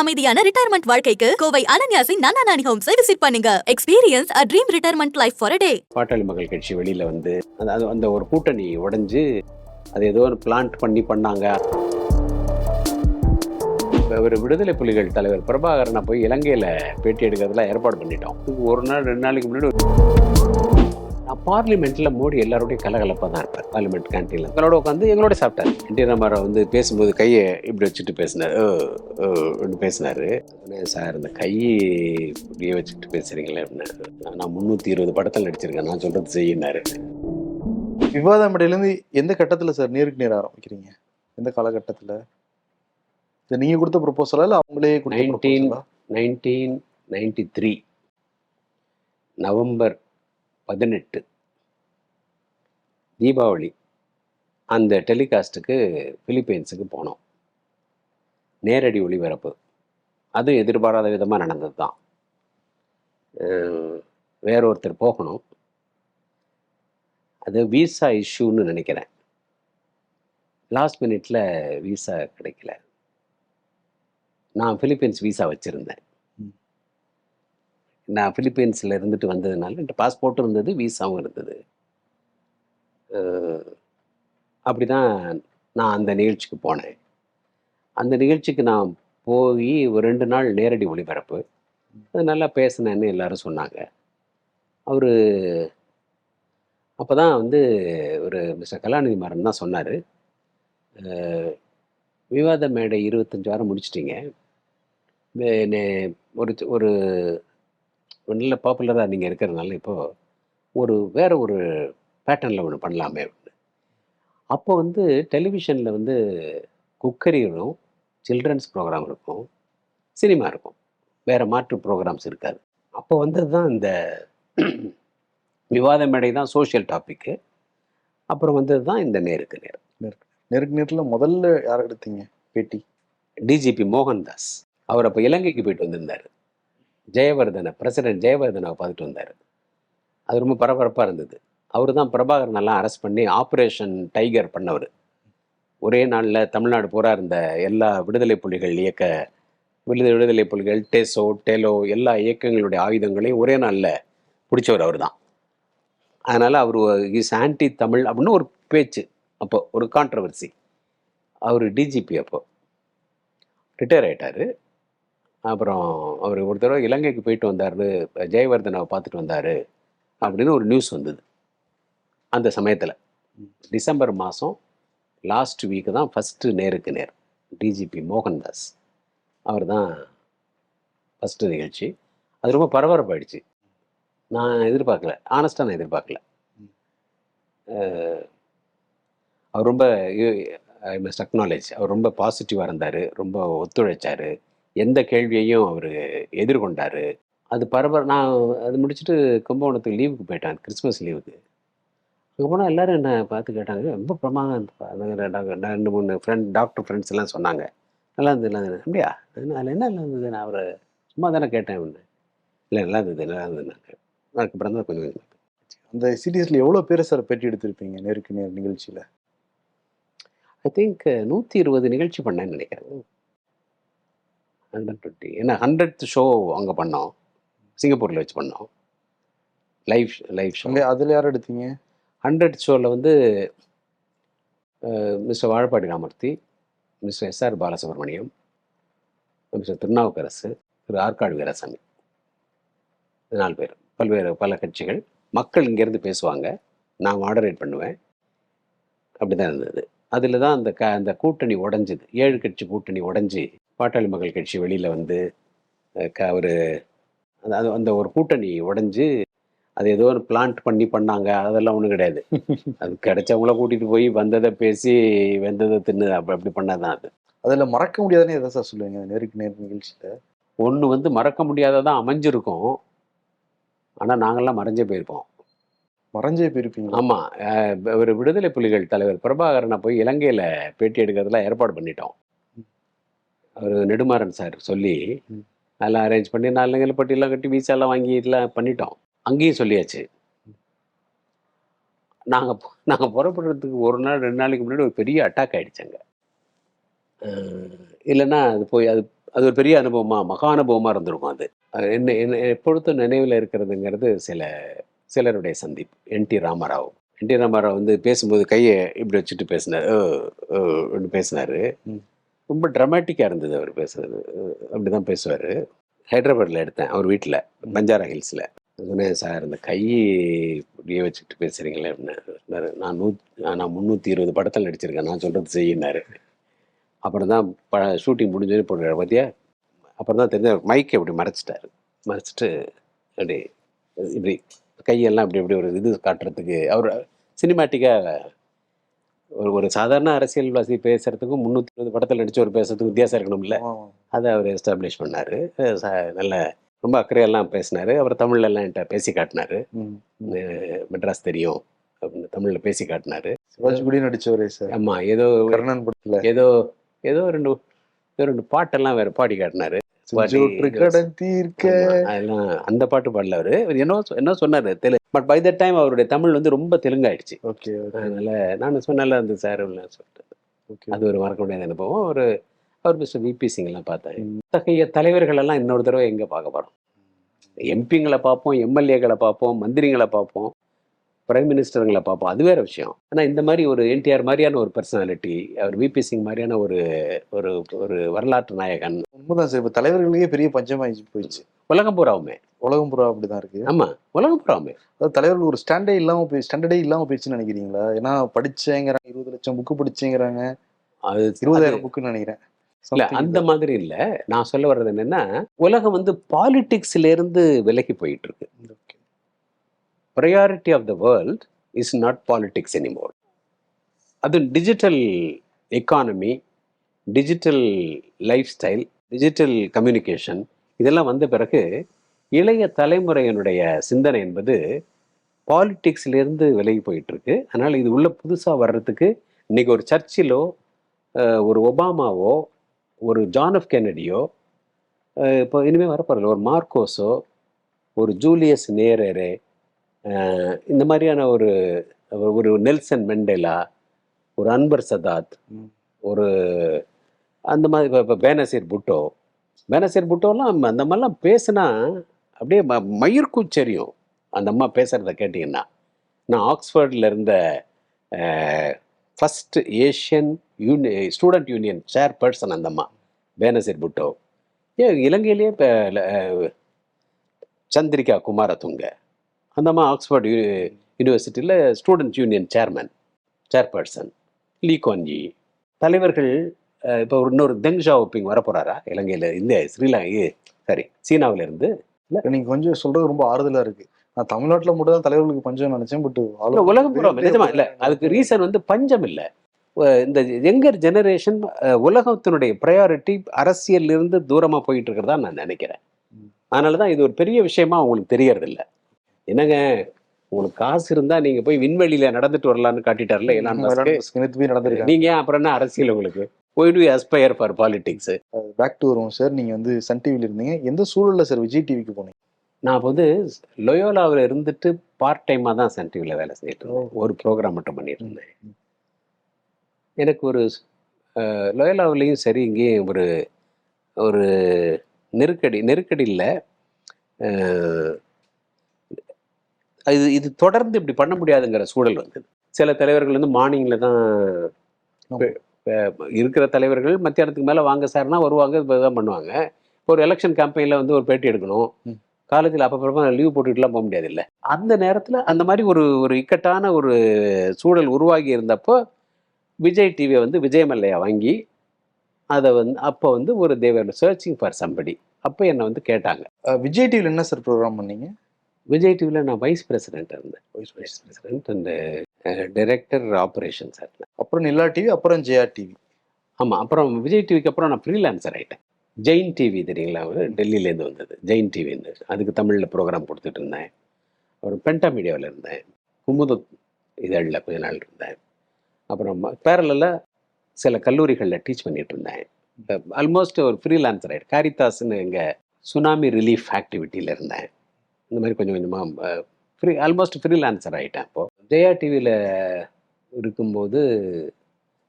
அமைதியான ரிட்டையர்மெண்ட் வாழ்க்கைக்கு கோவை அனன்யாசி நன்னா நானி ஹோம்ஸை விசிட் பண்ணுங்க. Experience a dream retirement life for day Pattali Makkal Katchi வெளியில் வந்து அந்த அந்த ஒரு கூட்டணி உடைஞ்சு அது ஏதோ ஒரு பிளான்ட் பண்ணி பண்ணாங்க. ஒரு விடுதலை புலிகள் தலைவர் பிரபாகரனை போய் இலங்கையில் பேட்டி எடுக்கிறதுலாம் ஏற்பாடு பண்ணிட்டோம். ஒரு நாள் ரெண்டு நாளைக்கு முன்னாடி பார்லிமெண்ட்டில் மோடி எல்லாரோடையும் கலகலப்பாக தான் இருப்பார் பார்லிமெண்ட் கேன்டீனில் எங்களோட உட்காந்து எங்களோட சாப்பிட்டார். என்டி ராமாராவ் வந்து பேசும்போது கையை இப்படி வச்சுட்டு பேசினார். பேசினார். சார் இந்த கையை இப்படியே வச்சுட்டு பேசுகிறீங்களே அப்படின்னு நான் முந்நூற்றி இருபது படத்தில் நடிச்சிருக்கேன். நான் சொல்கிறது செய்யினாரு விவாத மேடையிலேருந்து எந்த கட்டத்துல சார் நேருக்கு நேர் ஆரம்பிக்கிறீங்க? எந்த காலகட்டத்துல? இது நீங்க கொடுத்த ப்ரொபோசலா இல்ல அவங்களே கொடுத்த 19 ப்ரொபோசலா நைன்டீன் நைன்டி த்ரீ நவம்பர் பதினெட்டு. தீபாவளி. அந்த டெலிகாஸ்ட்டுக்கு பிலிப்பைன்ஸுக்கு போனோம். நேரடி ஒளிபரப்பு. அது எதிர்பாராத விதமாக நடந்தது தான் வேற ஒருத்தர் போகணும். அது விசா இஷ்யூன்னு நினைக்கிறேன். லாஸ்ட் மினிட்ல விசா கிடைக்கல. நான் ஃபிலிப்பைன்ஸ் விசா வச்சுருந்தேன். நான் பிலிப்பைன்ஸில் இருந்துட்டு வந்ததுனால என்கிட்ட பாஸ்போர்ட்டும் இருந்தது விசாவும் இருந்தது. அப்படி தான் நான் அந்த நிகழ்ச்சிக்கு போனேன். அந்த நிகழ்ச்சிக்கு நான் போய் ஒரு ரெண்டு நாள் நேரடி ஒளிபரப்பு. அது நல்லா பேசினேன்னு எல்லாரும் சொன்னாங்க. அவர் அப்போ தான் வந்து ஒரு மிஸ்டர் கலாநிதி மாறன் தான் சொன்னார். விவாத மேடை இருபத்தஞ்சு வாரம் முடிச்சிட்டிங்க ஒரு ஒரு ஒரு நல்ல பாப்புலராக நீங்கள் இருக்கிறதுனால இப்போது ஒரு வேற ஒரு பேட்டர்னில் ஒன்று பண்ணலாமே அப்படின்னு. அப்போ வந்து டெலிவிஷனில் வந்து குக்கரி இருக்கும் சில்ட்ரன்ஸ் ப்ரோக்ராம் இருக்கும் சினிமா இருக்கும். வேறு மாற்று ப்ரோக்ராம்ஸ் இருக்காது. அப்போ வந்தது தான் இந்த விவாத மேடை தான் சோஷியல் டாப்பிக்கு அப்புறம் வந்தது தான் இந்த நேருக்கு நேர். நேருக்கு நேர்ல முதல்ல யார் எடுத்தீங்க? பேட்டி. டிஜிபி மோகன்தாஸ். அவர் அப்போ இலங்கைக்கு போயிட்டு வந்திருந்தார். ஜெயவர்தனை பிரசிடென்ட் ஜெயவர்தனை பார்த்துட்டு வந்தார். அது ரொம்ப பரபரப்பாக இருந்தது. அவர் தான் பிரபாகரனெல்லாம் அரெஸ்ட் பண்ணி ஆப்ரேஷன் டைகர் பண்ணவர். ஒரே நாளில் தமிழ்நாடு பூரா இருந்த எல்லா விடுதலை புலிகள் இயக்க விடுதலை விடுதலை புலிகள் டேசோ டெலோ எல்லா இயக்கங்களுடைய ஆயுதங்களையும் ஒரே நாளில் பிடிச்சவர் அவர் தான். அதனால் அவர் இஸ் ஆன்டி தமிழ் அப்படின்னு ஒரு பேச்சு அப்போ ஒரு கான்ட்ரவர்சி அவர் டிஜிபி அப்போ. ரிட்டையர் ஆயிட்டார். அப்புறம் அவர் ஒரு தடவை இலங்கைக்கு போயிட்டு வந்தார் ஜெயவர்தனாவை பார்த்துட்டு வந்தார் அப்படின்னு ஒரு நியூஸ் வந்தது. அந்த சமயத்தில். டிசம்பர் மாதம் லாஸ்ட் வீக்கு தான் ஃபஸ்ட்டு நேருக்கு நேர். டிஜிபி மோகன்தாஸ் அவர் தான் ஃபஸ்ட்டு நிகழ்ச்சி. அது ரொம்ப பரபரப்பாயிடுச்சு நான் எதிர்பார்க்கல. ஆனஸ்ட்டாக நான் எதிர்பார்க்கல. அவர் ரொம்ப ஐ மஸ்ட் அக்னாலேஜ் அவர் ரொம்ப பாசிட்டிவாக இருந்தார். ரொம்ப ஒத்துழைச்சார். எந்த கேள்வியையும் அவர் எதிர்கொண்டார். அது பரபர நான் அது முடிச்சுட்டு கும்பகோணத்துக்கு லீவுக்கு போயிட்டேன் கிறிஸ்மஸ் லீவுக்கு அங்கே போனால் எல்லாரும் என்ன பார்த்து கேட்டாங்க ரொம்ப பிரமாதம் இருந்துப்பா." அது ரெண்டாங்க ரெண்டு மூணு ஃப்ரெண்ட் டாக்டர் ஃப்ரெண்ட்ஸ் எல்லாம் சொன்னாங்க. நல்லா இருந்தது நல்லா இருந்தது. அப்படியா? அதில் என்ன நல்லா இருந்தது நான் அவரை சும்மா தானே கேட்டேன் ஒன்று இல்லை நல்லா இருந்தது நல்லா இருந்தது அதுக்கப்புறம் தான் கொஞ்சம் அந்த சீரியஸ்ல எவ்வளவு பேர் சார் பேட்டி எடுத்திருப்பீங்க நேருக்கு நேர் நிகழ்ச்சியில? ஐ திங்க் நூற்றி இருபது நிகழ்ச்சி பண்ணேன்னு நினைக்கிறேன். ஹண்ட்ரட் டுவெண்ட்டி ஏன்னா ஹண்ட்ரட் ஷோ அங்கே பண்ணோம். சிங்கப்பூரில் வச்சு பண்ணோம். லைவ் லைவ் ஷோ அதுல யார் எடுத்தீங்க? ஹண்ட்ரட் ஷோவில் வந்து mister Vazhappadi Ramamurthy mister SR Balasubramaniam mister Thirunavukkarasu Thiru Arcot Veerasamy. நாலு பேர். பல்வேறு பல கட்சிகள். மக்கள் இங்கேருந்து பேசுவாங்க. நான் மாடரேட் பண்ணுவேன். அப்படி தான் இருந்தது. அதில் தான் அந்த க அந்த கூட்டணி உடைஞ்சுது. ஏழு கட்சி கூட்டணி உடைஞ்சு பாட்டாளி மக்கள் கட்சி வெளியில் வந்து க ஒரு அந்த அது- அந்த ஒரு கூட்டணி உடைஞ்சு அது ஏதோ ஒரு பிளான்ட் பண்ணி பண்ணாங்க. அதெல்லாம் ஒன்றும் கிடையாது. அது கிடைச்சவங்கள கூட்டிகிட்டு போய் வந்ததை பேசி வெந்ததை தின்னு அப்படி அப்படி பண்ணாதான் அது. அதுல மறக்க முடியாதுன்னு எதை சார் சொல்லுவீங்க? நேருக்கு நேர் நிகழ்ச்சியில? ஒன்று வந்து மறக்க முடியாததான் அமைஞ்சிருக்கும். ஆனால் நாங்கள்லாம் மறைஞ்சே போயிருப்போம். மறைஞ்சே போயிருப்பீங்க ஆமாம் ஒரு விடுதலை புலிகள் தலைவர் பிரபாகரனை போய் இலங்கையில் பேட்டி எடுக்கிறதுலாம் ஏற்பாடு பண்ணிட்டோம். அவர் நெடுமாறன் சார் சொல்லி. அதெல்லாம் அரேஞ்ச் பண்ணி நாலு பட்டியெல்லாம் கட்டி வீசாலாம் வாங்கி இதெல்லாம் பண்ணிட்டோம். அங்கேயும் சொல்லியாச்சு. நாங்கள் நாங்கள் புறப்படுறதுக்கு ஒரு நாள் ரெண்டு நாளைக்கு முன்னாடி ஒரு பெரிய அட்டாக் ஆயிடுச்சு அங்கே. இல்லைன்னா அது போய் அது அது ஒரு பெரிய அனுபவமா மகா அனுபவமா இருந்திருக்கும் அது. என்ன என்ன எப்பொழுதும் நினைவில் இருக்கிறதுங்கிறது சில சிலருடைய சந்திப்பு. N T Ramarao. N T Ramarao வந்து பேசும்போது கையை இப்படி வச்சுட்டு பேசினார். பேசினார். ரொம்ப ட்ரமாட்டிக்காக இருந்தது அவர் பேசுறது. அப்படி தான் பேசுவார். ஹைதராபாத்தில் எடுத்தேன் அவர் வீட்டில் பஞ்சாரா ஹில்ஸில். சொன்னேன் சார் இந்த கை இப்படியே வச்சுக்கிட்டு பேசுகிறீங்களே அப்படின்னு நான் நூ நான் முந்நூற்றி இருபது படத்தில் நடிச்சிருக்கேன் நான் சொல்கிறது செய்யினாரு அப்புறம் தான் ப ஷூட்டிங் முடிஞ்சோடனே போடுற பார்த்தியா அப்புறம் தான் தெரிஞ்ச மைக்கை இப்படி மறைச்சிட்டாரு. மறைச்சிட்டு அப்படி இப்படி கையெல்லாம் இப்படி இப்படி ஒரு இது காட்டுறதுக்கு அவர் சினிமாட்டிக்காக ஒரு ஒரு சாதாரண அரசியல்வாசி பேசுறதுக்கும் முந்நூற்றி இருபது படத்தில் நடிச்சு ஒரு பேசுறதுக்கு வித்தியாசம் இருக்கணும்ல. ஆமா. அதை அவர் எஸ்டாப்ளிஷ் பண்ணார். நல்ல ரொம்ப அக்கறையெல்லாம் பேசினார். அவர் தமிழ்ல எல்லாம் என்கிட்ட பேசி காட்டினாரு. மெட்ராஸ் தெரியும் அப்படின்னு தமிழில் பேசி காட்டினாரு. சிவாஜி கூட நடிச்சவரே சார். ஆமாம் ஏதோ கர்ணன் படத்துல. ஏதோ ஏதோ ரெண்டு ஏதோ ரெண்டு பாட்டெல்லாம் வேற பாடி காட்டினாரு. கடன் தீர்க்க. அந்த பாட்டு பாடல அவரு. என்ன என்ன சொன்னாரு? தெலு பட் பை த டைம் அவருடைய தமிழ் வந்து ரொம்ப தெலுங்காயிடுச்சு. Okay okay. அதனால நான் சொன்னல அந்த சார் சொல்லிட்டு அது ஒரு மறக்க முடியாத அனுபவம். ஒரு அவர் மிஸ்டர் விபி எல்லாம் பார்த்தேன் இத்தகைய தலைவர்கள் எல்லாம் இன்னொரு தடவை எங்க பார்க்க போறோம்? எம்பிங்களை பார்ப்போம் எம்எல்ஏக்களை பார்ப்போம் மந்திரிகளை பார்ப்போம் பிரைம் மினிஸ்டருங்களை பார்ப்போம். அது வேற விஷயம். ஆனா இந்த மாதிரி ஒரு என்டிஆர் மாதிரியான ஒரு பர்சனாலிட்டி அவர் விபி சிங் மாதிரியான ஒரு ஒரு ஒரு வரலாற்று நாயகன் உண்மைதான் சார் இப்ப தலைவர்களுக்கே பெரிய பஞ்சமாயி போயிடுச்சு. உலகம் பூராவுமே. உலகம் பூரா அப்படிதான் இருக்கு. ஆமா உலகம் பூராவுமே. அதாவது தலைவர்கள் ஒரு ஸ்டாண்டே இல்லாம போய் ஸ்டாண்டர்டே இல்லாம போயிடுச்சுன்னு நினைக்கிறீங்களா? ஏன்னா படிச்சேங்கிறாங்க இருபது லட்சம் புக்கு படிச்சேங்கிறாங்க. அது இருபதாயிரம் புக்குன்னு நினைக்கிறேன். இல்ல அந்த மாதிரி இல்ல. நான் சொல்ல வர்றது என்னன்னா உலகம் வந்து பாலிடிக்ஸ்ல இருந்து விலகி போயிட்டு இருக்கு. Priority of the world is not politics anymore அது digital economy digital life style digital communication இதெல்லாம் வந்த பிறகு இளைய தலைமுறையினுடைய சிந்தனை என்பது பாலிடிக்ஸ்லேருந்து விலகி போயிட்டு இருக்கு அதனால் இது உள்ள புதுசாக வர்றதுக்கு இன்னைக்கு ஒரு சர்ச்சிலோ ஒரு ஒபாமாவோ ஒரு ஜான் எஃப் கென்னடியோ இப்போ இனிமேல் வரப்போகிறல ஒரு மார்க்கோஸோ ஒரு ஜூலியஸ் நேரரே இந்த மாதிரியான ஒரு ஒரு- நெல்சன் மெண்டேலா ஒரு அன்பர் சதாத். ஒரு அந்த மாதிரி இப்போ இப்போ பேனசீர் புட்டோ பேனசீர் புட்டோலாம் அந்த மாதிரிலாம் பேசுனா அப்படியே ம மயிர்கூச்சரியும் அந்த அம்மா பேசுகிறத கேட்டிங்கன்னா நான் ஆக்ஸ்ஃபோர்டில் இருந்த first Asian uni student union chairperson அந்த அம்மா பேனசீர் புட்டோ. ஏன் இலங்கையிலேயே இப்போ சந்திரிகா குமாரதுங்க. அந்த அம்மா ஆக்ஸ்ஃபோர்ட் யூ யூனிவர்சிட்டியில் student union chairman chairperson Lee Kuan Yew தலைவர்கள் இப்போ ஒரு இன்னொரு தெங் ஷாவோபிங் வரப்போறாரா? இலங்கையில் இந்த ஸ்ரீலங்கா சாரி சீனாவுல இருந்து நீங்க கொஞ்சம் சொல்றது ரொம்ப ஆறுதலா இருக்கு. நான் தமிழ்நாட்டுல மட்டும் தான் தலைவர்களுக்கு பஞ்சம் நினைச்சேன் பட் இல்ல, உலகம் நிஜமா இல்ல அதுக்கு ரீசன் வந்து பஞ்சம் இல்ல. இந்த யங்கர் ஜெனரேஷன் உலகத்தினுடைய ப்ரையாரிட்டி அரசியல்ல இருந்து தூரமா போயிட்டு இருக்கிறதா நான் நினைக்கிறேன். ம். அதனாலதான் இது ஒரு பெரிய விஷயமா உங்களுக்கு தெரியறது இல்ல என்னங்க உங்களுக்கு காசு இருந்தா நீங்க போய் விண்வெளியில நடந்துட்டு வரலாம்னு காட்டிட்டார்ல போய் நடந்திருக்காங்க. நீங்க அப்புறம் என்ன அரசியல் உங்களுக்கு? போய் to aspire for politics back to வருவோம் சார் நீங்க வந்து சன் டிவில இருந்தீங்க. எந்த சூழல்ல சார் விஜய் டிவிக்கு போனீங்க? நான் அப்ப வந்து லொயோலாவில் இருந்துட்டு பார்ட் டைமாக தான் சன் டிவியில் வேலை செஞ்சுட்டு இருந்தேன். ஒரு ப்ரோக்ராம் மட்டும் பண்ணிட்டு இருந்தேன் ம். எனக்கு ஒரு லொயோலாவிலையும் சரி இங்கேயும் ஒரு ஒரு நெருக்கடி நெருக்கடி இல்லை. இது இது தொடர்ந்து இப்படி பண்ண முடியாதுங்கிற சூழல் வந்தது. சில தலைவர்கள் வந்து மார்னிங்கில் தான் இருக்கிற தலைவர்கள் மத்தியானத்துக்கு மேலே வாங்க சார்னா வருவாங்க தான் பண்ணுவாங்க. இப்போ ஒரு எலெக்ஷன் கேம்பெயினில் வந்து ஒரு பேட்டி எடுக்கணும். காலேஜில் அப்பப்போ லீவ் போட்டுட்டுலாம் போக முடியாது இல்லை அந்த நேரத்தில் அந்த மாதிரி ஒரு ஒரு இக்கட்டான ஒரு சூழல் உருவாகி இருந்தப்போ விஜய் டிவியை வந்து விஜயமல்லையா வாங்கி அதை வந்து அப்போ வந்து ஒரு தேவர் சர்ச்சிங் ஃபார் சம்படி அப்போ என்னை வந்து கேட்டாங்க. விஜய் டிவில என்ன சார் ப்ரோக்ராம் பண்ணீங்க? விஜய் டிவியில் நான் வைஸ் பிரசிடென்ட் இருந்தேன். Vice vice president and director operation sir அப்புறம் நிலா டிவி அப்புறம் ஜெயா டிவி ஆமாம் அப்புறம் விஜய் டிவிக்கு அப்புறம் நான் ஃப்ரீலான்சர் ஆகிட்டேன் ஜெயின் டிவி தெரியுங்களா அவர் டெல்லியிலேருந்து வந்தது. ஜெயின் டிவின்னு அதுக்கு தமிழில் ப்ரோக்ராம் கொடுத்துட்டு இருந்தேன். அப்புறம் பென்டா மீடியாவில் இருந்தேன். குமுத இதழில் கொஞ்ச நாள் இருந்தேன். அப்புறம் பேரலில் சில கல்லூரிகளில் டீச் பண்ணிட்டு இருந்தேன். ஆல்மோஸ்ட் ஒரு ஃப்ரீலான்சர் ஆகிட்டு காரிதாஸ்னு எங்கள் சுனாமி ரிலீஃப் ஆக்டிவிட்டியில் இருந்தேன். இந்த மாதிரி கொஞ்சம் கொஞ்சமாக ஃப்ரீ ஆல்மோஸ்ட் ஃப்ரீலான்சர் ஆகிட்டேன் இப்போது ஜெயா டிவியில் இருக்கும்போது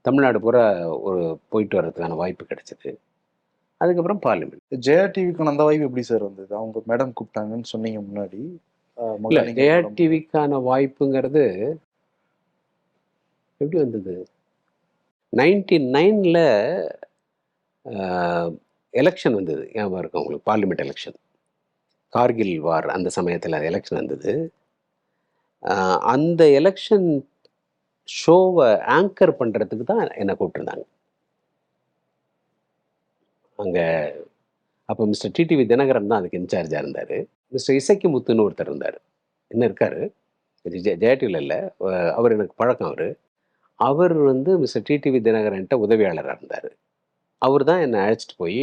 தமிழ்நாடு பூரா ஒரு போயிட்டு வர்றதுக்கான வாய்ப்பு கிடைச்சிது. அதுக்கப்புறம் பார்லிமெண்ட். ஜெயா டிவிக்கான அந்த வாய்ப்பு எப்படி சார் வந்தது? அவங்க மேடம் கூப்பிட்டாங்கன்னு சொன்னீங்க முன்னாடி. இல்லை ஜெயா. டிவிக்கான வாய்ப்புங்கிறது எப்படி வந்தது? நைன்டி நைனில் எலெக்ஷன் வந்தது. ஞாபகம் இருக்கும் உங்களுக்கு? பார்லிமெண்ட் எலெக்ஷன் கார்கில் வார் அந்த சமயத்தில் எலெக்ஷன் வந்தது. அந்த எலெக்ஷன் ஷோவை ஆங்கர் பண்ணுறதுக்கு தான் என்னை கூப்பிட்டுருந்தாங்க. அங்கே அப்போ மிஸ்டர் டிடிவி தினகரன் தான் அதுக்கு இன்சார்ஜாக இருந்தார். மிஸ்டர் இசைக்கு முத்துன்னு ஒருத்தர் இருந்தார். என்ன இருக்கார்? ஜெயடியில் இல்லை. அவர் எனக்கு பழக்கம் அவர். அவர் வந்து மிஸ்டர் டிடிவி தினகரன்ட்ட உதவியாளராக இருந்தார். அவர் தான் என்னை அழைச்சிட்டு போய்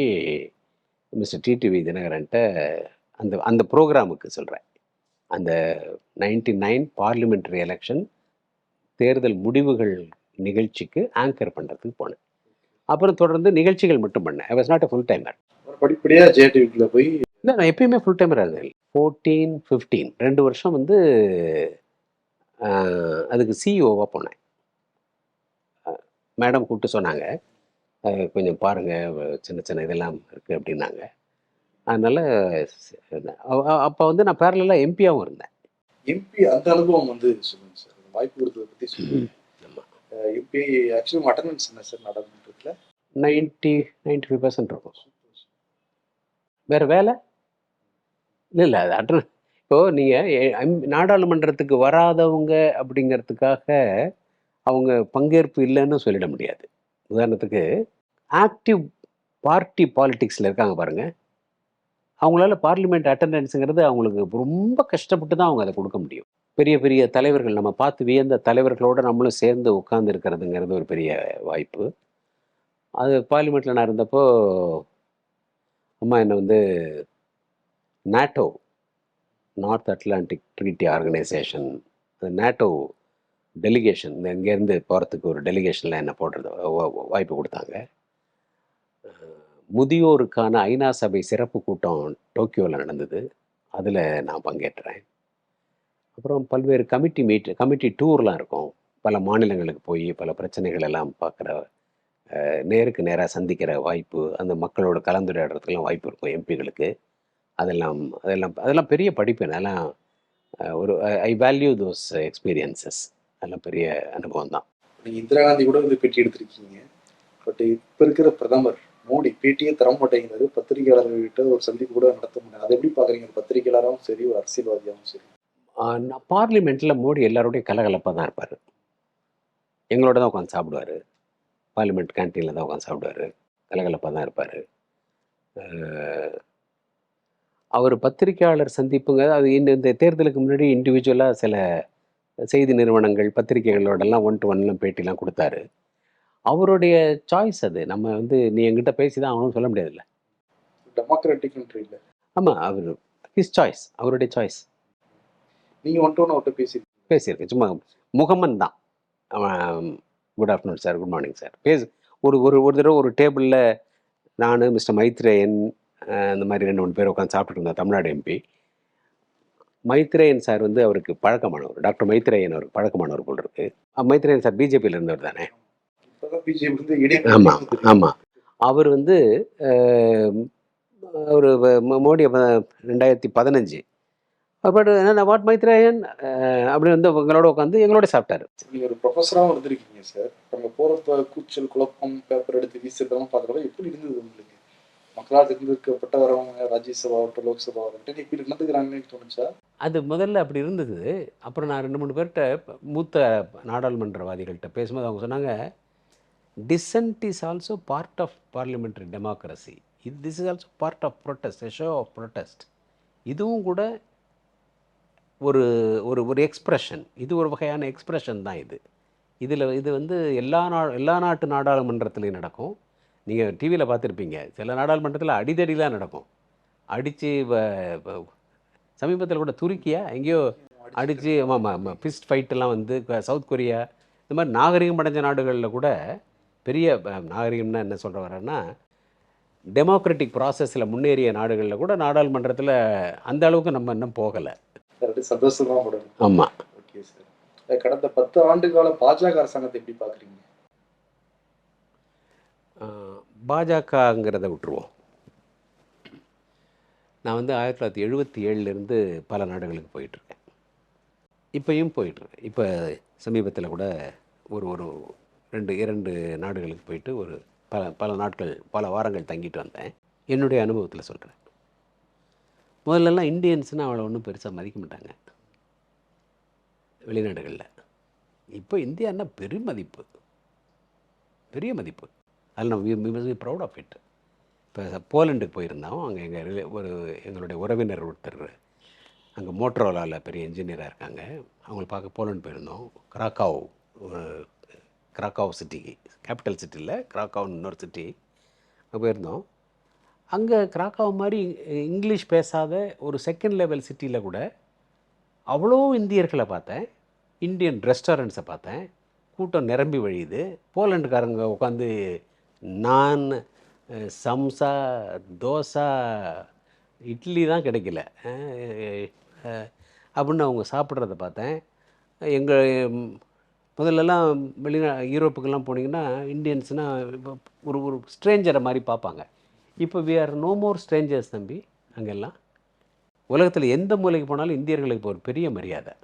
மிஸ்டர் டிடிவி தினகரன்ட்ட அந்த அந்த ப்ரோக்ராமுக்கு சொல்கிறேன் அந்த நைன்டி நைன் பார்லிமெண்ட்ரி எலெக்ஷன் தேர்தல் முடிவுகள் நிகழ்ச்சிக்கு ஆங்கர் பண்ணுறதுக்கு போனேன். அப்புறம் தொடர்ந்து நிகழ்ச்சிகள் மட்டும் பண்ணேன். I was not a full timer அப்புறம் படிப்படியா ஜெயா டிவிக்குள்ள போய் இல்லை நான் எப்பயுமே ஃபுல் டைமராக இருந்தேன். ஃபோர்டீன் ஃபிஃப்டீன் ரெண்டு வருஷம் வந்து அதுக்கு சிஇஓவாக போனேன். மேடம் கூப்பிட்டு சொன்னாங்க. கொஞ்சம் பாருங்கள் சின்ன சின்ன இதெல்லாம் இருக்குது அப்படின்னாங்க. அதனால் அப்போ வந்து நான் பேரலாக எம்பியாகவும் இருந்தேன். எம்பி அந்த அனுபவம் வந்து சொல்லுங்க சார். வாய்ப்பு கொடுத்ததை பத்தி சொல்லுங்க. எம்பி ஆக்சுவலி அட்டண்டன்ஸ் என்ன சார் நாடாளுமன்றத்துல நைன்ட்டி நைன்ட்டி ஃபைவ் பர்சன்ட் இருக்கும். வேறு வேலை? இல்லை இல்லை அது அட்டன் இப்போது நீங்கள் நாடாளுமன்றத்துக்கு வராதவங்க அப்படிங்கிறதுக்காக அவங்க பங்கேற்பு இல்லைன்னு சொல்லிட முடியாது. உதாரணத்துக்கு ஆக்டிவ் பார்ட்டி பாலிடிக்ஸில் இருக்காங்க பாருங்க. அவங்களால பார்லிமெண்ட் அட்டண்டன்ஸுங்கிறது அவங்களுக்கு ரொம்ப கஷ்டப்பட்டு தான் அவங்க அதை கொடுக்க முடியும். பெரிய பெரிய தலைவர்கள் நம்ம பார்த்து வியந்த தலைவர்களோட நம்மளும் சேர்ந்து உட்கார்ந்து இருக்கிறதுங்கிறது ஒரு பெரிய வாய்ப்பு. அது பார்லிமெண்ட்டில் நான் இருந்தப்போ அம்மா என்னை வந்து NATO north Atlantic treaty organisation அந்த நாட்டோ டெலிகேஷன் இந்த இங்கேருந்து போகிறதுக்கு ஒரு டெலிகேஷனில் என்னை போடுறது வாய்ப்பு கொடுத்தாங்க. முதியோருக்கான ஐநா சபை சிறப்பு கூட்டம் டோக்கியோவில் நடந்தது. அதில் நான் பங்கேற்றேன். அப்புறம் பல்வேறு கமிட்டி மீட் கமிட்டி டூர்லாம் இருக்கும். பல மாநிலங்களுக்கு போய் பல பிரச்சனைகள் எல்லாம் பார்க்குற நேருக்கு நேராக சந்திக்கிற வாய்ப்பு அந்த மக்களோட கலந்துரையாடுறதுக்கெல்லாம் வாய்ப்பு இருக்கும் எம்பிகளுக்கு. அதெல்லாம் அதெல்லாம் அதெல்லாம் பெரிய படிப்பு. அதெல்லாம் ஒரு ஐ வேல்யூ தோஸ் எக்ஸ்பீரியன்சஸ் அதெல்லாம் பெரிய அனுபவம் தான் நீங்கள் இந்திரா காந்தி கூட வந்து பேட்டி எடுத்திருக்கீங்க. பட் இப்போ இருக்கிற பிரதமர் மோடி பேட்டியே தர மாட்டேங்கிறது பத்திரிகையாளர்கள்கிட்ட ஒரு சந்திப்பு கூட நடத்த முடியாது. அதை எப்படி பாக்குறீங்க பத்திரிகையாளரும் சரி ஒரு அரசியல்வாதியாகவும் சரி. பார்லிமெண்ட்டில் மோடி எல்லாரோடையும் கலகலப்பாக தான் இருப்பார். எங்களோட தான் உட்காந்து சாப்பிடுவார். பார்லிமெண்ட் கேன்டீனில் தான் உட்காந்து சாப்பிடுவார். கலகலப்பாக தான் இருப்பார். அவர் பத்திரிக்கையாளர் சந்திப்புங்க அது இந்த இந்த தேர்தலுக்கு முன்னாடி இண்டிவிஜுவலாக சில செய்தி நிறுவனங்கள் பத்திரிகைகளோடலாம் ஒன் டு ஒன்லாம் பேட்டிலாம் கொடுத்தாரு. அவருடைய சாய்ஸ் அது. நம்ம வந்து நீ எங்கிட்ட பேசி தான் அவனும் சொல்ல முடியாதுல்ல. டெமோக்ராட்டிக் கண்ட்ரி இல்ல. ஆமாம் அவர் ஹிஸ் சாய்ஸ் அவருடைய சாய்ஸ் நீங்க ஒன் டு அவர்கிட்ட பேசி பேசியிருக்கேன் சும்மா முகமன் தான். அவன் good afternoon sir good morning sir பேசு ஒரு ஒரு ஒரு தடவை ஒரு டேபிளில் நான் மிஸ்டர் மைத்ரேயன் இந்த மாதிரி ரெண்டு மூணு பேர் உட்காந்து சாப்பிட்டுட்டு இருந்தோம் தமிழ்நாடு எம்பி மைத்ரேயன் சார் வந்து அவருக்கு பழக்கமானவர். டாக்டர் மைத்ரேயன் அவருக்கு பழக்கமானவர் போல் இருக்கு. மைத்ரேயன் சார் பிஜேபியில் இருந்தவர் தானே? ஆமாம் ஆமாம் அவர் வந்து ஒரு வ- மோடி ரெண்டாயிரத்தி பதினஞ்சு. அப்புறம் என்ன வாட் மைத்ரேயன் அப்படி வந்து உங்களோட உட்காந்து எங்களோட சாப்பிட்டாரு. நீங்க ஒரு ப்ரொஃபஸராகவும் இருந்திருக்கீங்க சார் நம்ம போறப்ப கூச்சல் குழப்பம் பேப்பர் எடுத்து வீசுறதெல்லாம் பார்க்குறப்ப எப்படி இருந்தது உங்களுக்கு? மக்களால் தேர்ந்தெடுக்கப்பட்ட வரவங்க ராஜ்யசபா ஆகட்டும் லோக்சபா ஆகட்டும் இப்படி நடந்துக்கிறாங்கன்னு தோணுச்சா? அது முதல்ல அப்படி இருந்தது. அப்புறம் நான் ரெண்டு மூணு பேர்கிட்ட மூத்த நாடாளுமன்றவாதிகள்கிட்ட பேசும்போது அவங்க சொன்னாங்க dissent is also part of parliamentary democracy இது this is also part of protest a show of protest இதுவும் கூட ஒரு ஒரு ஒரு எக்ஸ்ப்ரெஷன் இது ஒரு வகையான எக்ஸ்ப்ரெஷன் தான் இது. இதில் இது வந்து எல்லா நா எல்லா நாட்டு நாடாளுமன்றத்துலையும் நடக்கும். நீங்கள் டிவியில் பார்த்துருப்பீங்க. சில நாடாளுமன்றத்தில் அடிதடிலாம் நடக்கும். அடித்து சமீபத்தில் கூட துருக்கியா எங்கேயோ அடித்து ஆமாம் ஃபிஸ்ட் ஃபைட்டெல்லாம் வந்து சவுத் கொரியா இந்த மாதிரி நாகரிகம் அடைஞ்ச நாடுகளில் கூட பெரிய நாகரிகம்னா என்ன சொல்ற வரேன்னா டெமோக்ராட்டிக் ப்ராசஸில் முன்னேறிய நாடுகளில் கூட நாடாளுமன்றத்தில் அந்த அளவுக்கு நம்ம இன்னும் போகலை. கரெக்டு சந்தோஷம் தான் படணும் ஆமாம் ஓகே சார். கடந்த பத்து ஆண்டு கால பாஜக அரசாங்கத்தை எப்படி பாக்குறீங்க பாஜகங்கிறத விட்டுருவோம். நான் வந்து ஆயிரத்தி தொள்ளாயிரத்தி எழுபத்தி ஏழுலேருந்து பல நாடுகளுக்கு போயிட்டுருக்கேன். இப்பயும் போயிட்டுருக்கேன். இப்போ சமீபத்தில் கூட ஒரு ஒரு ரெண்டு இரண்டு நாடுகளுக்கு போயிட்டு ஒரு பல பல நாட்கள் பல வாரங்கள் தங்கிட்டு வந்தேன். என்னுடைய அனுபவத்தில் சொல்கிறேன் முதல்லலாம் இந்தியன்ஸ்னால் அவளை ஒன்றும் பெருசாக மதிக்க மாட்டாங்க. வெளிநாடுகளில். இப்போ இந்தியான்னா பெரிய மதிப்பு. பெரிய மதிப்பு. அதில் நம்ம ப்ரௌட் ஆஃப் இட் இப்போ போலண்டுக்கு போயிருந்தோம். அங்கே எங்கள் ஒரு எங்களுடைய உறவினர் ஒருத்தர் அங்கே மோட்டரோலாவில் பெரிய இன்ஜினியராக இருக்காங்க. அவங்கள பார்க்க போலண்ட் போயிருந்தோம். கிராக்காவ் ஒரு- கிராக்காவ் சிட்டிக்கு கேபிட்டல் சிட்டியில் கிராக்காவ்னு இன்னொரு சிட்டி அங்கே போயிருந்தோம். அங்கே கிராக்காவ் மாதிரி இங்கிலீஷ் பேசாத ஒரு செகண்ட் லெவல் சிட்டியில் கூட அவ்வளோ இந்தியர்களை பார்த்தேன். இந்தியன் ரெஸ்டாரண்ட்ஸை பார்த்தேன். கூட்டம் நிரம்பி வழியுது. போலண்டுக்காரங்க உட்காந்து நான் சம்சா தோசை இட்லி தான் கிடைக்கல. அப்படின்னு அவங்க சாப்பிட்றத பார்த்தேன். எங்கள் முதல்லலாம் வெளிநா யூரோப்புக்கெல்லாம் போனீங்கன்னா இந்தியன்ஸ்னால் இப்போ ஒரு ஒரு ஸ்ட்ரேஞ்சரை மாதிரி பார்ப்பாங்க. இப்போ we are no more strangers தம்பி அங்கெல்லாம். உலகத்தில் எந்த மூலைக்கு போனாலும் இந்தியர்களுக்கு இப்போ ஒரு பெரிய மரியாதை.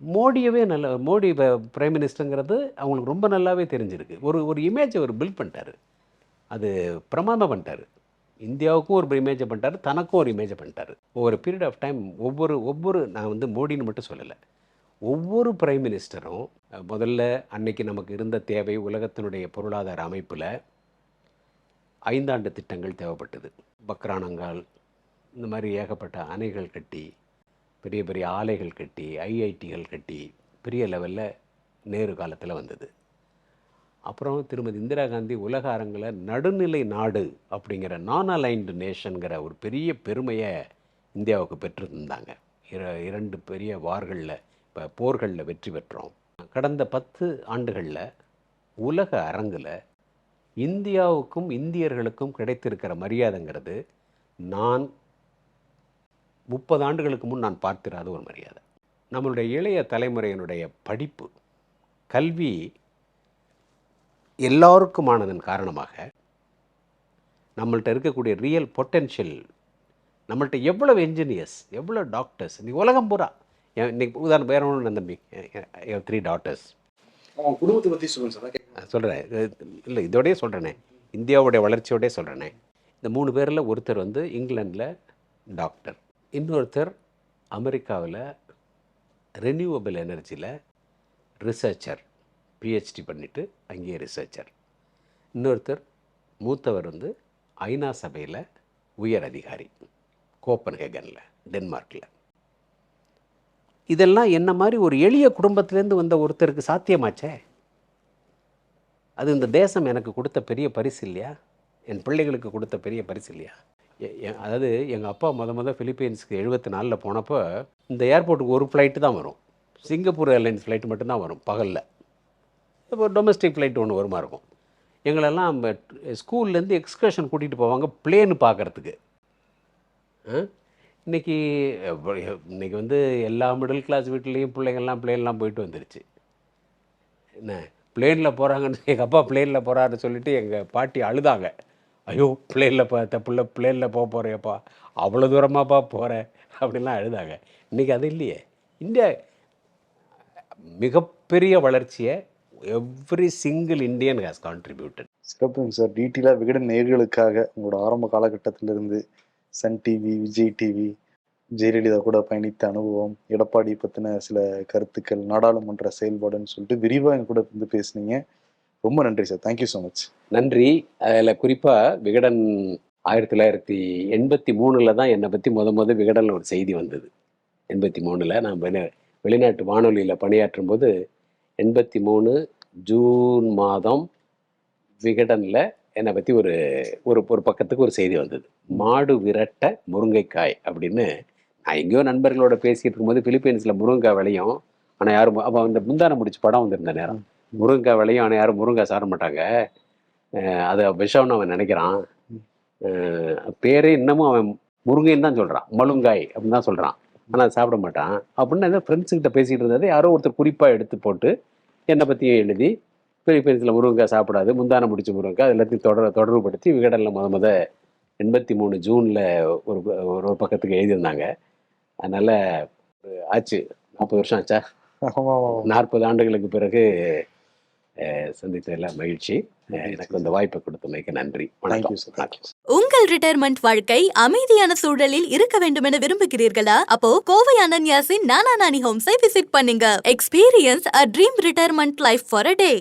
மோடியவே நல்ல மோடி பிரைம் மினிஸ்டருங்கிறது அவங்களுக்கு ரொம்ப நல்லாவே தெரிஞ்சிருக்கு. ஒரு ஒரு இமேஜை அவர் பில்ட் பண்ணிட்டாரு. அது பிரமாதம் பண்ணிட்டார். இந்தியாவுக்கும் ஒரு இமேஜை பண்ணிட்டாரு தனக்கும் ஒரு இமேஜை பண்ணிட்டாரு. ஒவ்வொரு பீரியட் ஆஃப் டைம் ஒவ்வொரு ஒவ்வொரு நான் வந்து மோடின்னு மட்டும் சொல்லலை. ஒவ்வொரு பிரைம் மினிஸ்டரும் முதல்ல அன்னைக்கு நமக்கு இருந்த தேவை உலகத்தினுடைய பொருளாதார அமைப்பில் ஐந்தாண்டு திட்டங்கள் தேவைப்பட்டது. பக்ரானங்கால் இந்த மாதிரி ஏகப்பட்ட அணைகள் கட்டி பெரிய பெரிய ஆலைகள் கட்டி ஐஐடிகள் கட்டி பெரிய லெவலில் நேரு காலத்தில் வந்தது. அப்புறம் திருமதி இந்திரா காந்தி உலக அரங்கில் நடுநிலை நாடு அப்படிங்கிற நான் அலைன்டு நேஷனுங்கிற ஒரு பெரிய பெருமையை இந்தியாவுக்கு பெற்றிருந்தாங்க. இர இரண்டு பெரிய வார்களில் இப்போ போர்களில் வெற்றி பெற்றோம். கடந்த பத்து ஆண்டுகளில் உலக அரங்கில் இந்தியாவுக்கும் இந்தியர்களுக்கும் கிடைத்திருக்கிற மரியாதைங்கிறது நான் முப்பது ஆண்டுகளுக்கு முன் நான் பார்த்திராத ஒரு மரியாதை. நம்மளுடைய இளைய தலைமுறையினுடைய படிப்பு கல்வி எல்லாருக்குமானதன் காரணமாக நம்மள்ட்ட இருக்கக்கூடிய ரியல் பொட்டென்ஷியல் நம்மள்ட்ட எவ்வளோ என்ஜினியர்ஸ் எவ்வளோ டாக்டர்ஸ் நீ உலகம் பூரா இன்னைக்கு உதாரணம் வேற ஒன்று தம்பி. த்ரீ டாக்டர்ஸ் அவங்க குடும்பத்தை பத்தி சொல்லுங்க சார். சொல்கிறேன் இல்லை இதோடய சொல்கிறேனே இந்தியாவுடைய வளர்ச்சியோடய சொல்கிறேனே இந்த மூணு பேரில் ஒருத்தர் வந்து இங்கிலாண்டில் டாக்டர் இன்னொருத்தர் அமெரிக்காவில் ரெனியூவபிள் எனர்ஜியில் ரிசர்ச்சர் பிஹெச்டி பண்ணிவிட்டு அங்கேயே ரிசர்ச்சர் இன்னொருத்தர் மூத்தவர் வந்து ஐநா சபையில் உயர் அதிகாரி. கோப்பன்ஹேகனில் டென்மார்க்கில் இதெல்லாம் என்ன மாதிரி ஒரு எளிய குடும்பத்திலேருந்து வந்த ஒருத்தருக்கு சாத்தியமாச்சே? அது இந்த தேசம் எனக்கு கொடுத்த பெரிய பரிசு இல்லையா? என் பிள்ளைகளுக்கு கொடுத்த பெரிய பரிசு இல்லையா? எ- எ- அதாவது எங்கள் அப்பா முத முத பிலிப்பைன்ஸ்க்கு எழுபத்தி நாலில் போனப்போ இந்த ஏர்போர்ட்டுக்கு ஒரு ஃப்ளைட்டு தான் வரும். சிங்கப்பூர் ஏர்லைன்ஸ் ஃப்ளைட் மட்டும்தான் வரும் பகலில். இப்போ டொமஸ்டிக் ஃப்ளைட் ஒன்று வருமா இருக்கும். எங்களெல்லாம் ஸ்கூல்லேருந்து எக்ஸ்கர்ஷன் கூட்டிகிட்டு போவாங்க பிளேனு பார்க்குறதுக்கு இன்னைக்கு இன்றைக்கி இன்னைக்கு வந்து எல்லா மிடில் கிளாஸ் வீட்லேயும் பிள்ளைங்கள்லாம் பிளேன்லாம் போயிட்டு வந்துருச்சு. என்ன பிளேனில் போகிறாங்கன்னு எங்கள் அப்பா பிளேனில் போகிறாருன்னு சொல்லிவிட்டு எங்கள் பாட்டி அழுதாங்க. ஐயோ பிளேனில் பார்த்த தப்புள்ள பிளேனில் போக போகிறேப்பா அவ்வளோ தூரமாப்பா போகிறேன் அப்படின்லாம் அழுதாங்க. இன்றைக்கி அது இல்லையே. இந்தியா மிகப்பெரிய வளர்ச்சியை every single Indian has contributed சிறப்புங்க சார். டீட்டெயிலாக விகடன் நேர்களுக்காக உங்களோட ஆரம்ப காலகட்டத்திலிருந்து Sun TV Vijay TV Jayalalithaa கூட பயணித்த அனுபவம் எடப்பாடி பற்றின சில கருத்துக்கள் நாடாளுமன்ற செயல்பாடுன்னு சொல்லிட்டு விரிவாக என் கூட வந்து பேசுனீங்க. ரொம்ப நன்றி சார் தேங்க்யூ ஸோ மச் நன்றி. அதில் குறிப்பாக விகடன் ஆயிரத்தி தொள்ளாயிரத்தி எண்பத்தி மூணில் தான் என்னை பற்றி முத முத விகடனில் ஒரு செய்தி வந்தது. எண்பத்தி மூணில் நான் வெளி- வெளிநாட்டு வானொலியில் பணியாற்றும் போது எண்பத்தி மூணு ஜூன் மாதம் விகடனில் என்னை பற்றி ஒரு ஒரு ஒரு பக்கத்துக்கு ஒரு செய்தி வந்தது. மாடு விரட்ட முருங்கைக்காய் அப்படின்னு நான் எங்கேயோ நண்பர்களோட பேசிட்டு இருக்கும்போது பிலிப்பைன்ஸில் முருங்கைக்காய் விளையும் ஆனால் யாரும் அப்போ அந்த முந்தான முடிச்சு படம் வந்திருந்த நேரம். முருங்கைக்காய் விளையும் ஆனால் யாரும் முருங்கைக்காய் சாப்பிட மாட்டாங்க. அது விஷம்னு அவன் நினைக்கிறான். பேரே இன்னமும் அவன் முருங்கைன்னு தான் சொல்கிறான் மலுங்காய் அப்படின்னு தான் சொல்கிறான் ஆனால் சாப்பிட மாட்டான். அப்படின்னு ஏதோ ஃப்ரெண்ட்ஸுக்கிட்ட பேசிகிட்டு இருந்தது யாரோ ஒருத்தர் குறிப்பாக எடுத்து போட்டு என்னை பற்றியும் எழுதி பெரிய பெருசில் முருங்கைக்காய் சாப்பிடாது. முந்தான முடிச்ச முருங்கைக்காய் அது எல்லாத்தையும் தொடர் தொடர்புபடுத்தி விகடனில் முத முத எண்பத்தி மூணு ஜூனில் ஒரு ஒரு ஒரு பக்கத்துக்கு எழுதியிருந்தாங்க. அதனால் ஆச்சு. நாற்பது வருஷம் ஆச்சா? நாற்பது ஆண்டுகளுக்கு பிறகு சந்தித்ததில் மகிழ்ச்சி. எனக்கு இந்த வாய்ப்பை கொடுத்தமைக்கு நன்றி. Thank you, sir. வணக்கம் உங்கள் ரிட்டையர்மெண்ட் வாழ்க்கை அமைதியான சூழலில் இருக்க வேண்டும் என விரும்புகிறீர்களா? அப்போ கோவை அனன்யாசின் நானா நானி ஹோம்ஸை விசிட் பண்ணுங்க. Experience a dream retirement life for a day